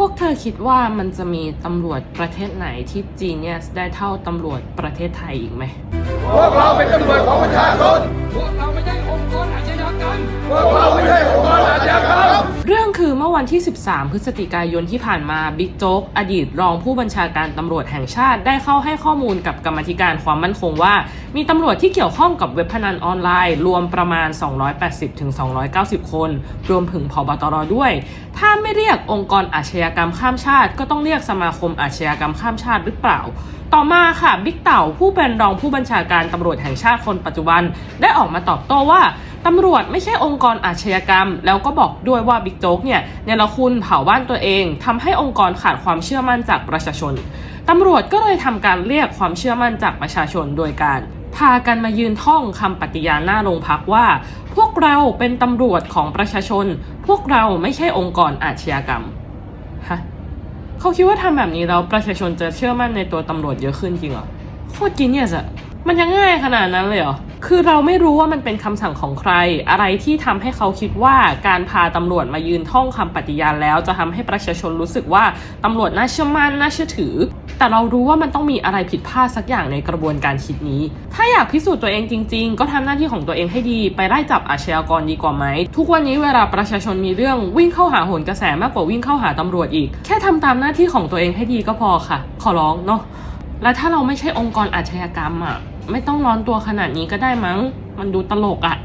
พวกเธอคิดว่ามันจะมีตำรวจประเทศไหนที่จีเนียสได้เท่าตำรวจประเทศไทยอีกไหม พวกเราเป็นตำรวจของประชาชน พวกเราไม่ใช่องค์กรอาชญากรรม พวกเราไม่ใช่องค์ มื่อวันที่ 13 พฤศจิกายนที่ผ่านมาบิ๊กโจ๊กอดีตรองผู้บัญชาการตำรวจแห่งชาติได้เข้าให้ข้อมูลกับกรรมธิการความมั่นคงว่า มีตำรวจที่เกี่ยวข้องกับเว็บพนันออนไลน์ รวมประมาณ 280-290 คน รวมถึงพบตรด้วย ถ้าไม่เรียกองค์กรอาชญากรรมข้ามชาติ ก็ต้องเรียกสมาคมอาชญากรรมข้ามชาติหรือเปล่าต่อมาค่ะบิ๊กเต่าผู้เป็นรองผู้บัญชาการตำรวจแห่งชาติคนปัจจุบัน ได้ออกมาตอบโต้ว่าตำรวจไม่ใช่องค์กรอาชญากรรม แล้วก็บอกด้วยว่าบิ๊กโจ๊กเนี่ยเนรคุณเผาบ้านตัวเองทำให้องค์กรขาดความเชื่อมั่นจากประชาชนตำรวจก็เลยทำการเรียกความเชื่อมั่นจากประชาชนโดยการพากันมายืนท่องคำปฏิญาณหน้าโรงพักว่า พวกเราเป็นตำรวจของประชาชน พวกเราไม่ใช่องค์กรอาชญากรรมฮะเขาคิดว่าทำแบบนี้แล้วประชาชนจะเชื่อมั่นในตัวตำรวจเยอะขึ้นจริงเหรอโคตรจีเนียสอะ มันยังง่ายขนาดนั้นเลยเหรอ คือเราไม่รู้ว่ามันเป็นคำสั่งของใคร อะไรที่ทำให้เขาคิดว่าการพาตำรวจมายืนท่องคำปฏิญาณแล้ว จะทำให้ประชาชนรู้สึกว่าตำรวจน่าเชื่อมั่นน่าเชื่อถือ แต่เรารู้ว่ามันต้องมีอะไรผิดพลาดสักอย่างในกระบวนการคิดนี้ ถ้าอยากพิสูจน์ตัวเองจริง ๆ ก็ทำหน้าที่ของตัวเองให้ดี ไปไล่จับอาชญากรดีกว่าไหม ทุกวันนี้เวลาประชาชนมีเรื่องวิ่งเข้าหาโหนกระแสมากกว่าวิ่งเข้าหาตำรวจอีก แค่ทำตามหน้าที่ของตัวเองให้ดีก็พอค่ะ ขอร้องเนาะ แล้วถ้าเราไม่ใช่องค์กรอาชญากรรมอะ ไม่ต้องร้อนตัวขนาดนี้ก็ได้มั้ง มันดูตลกอะ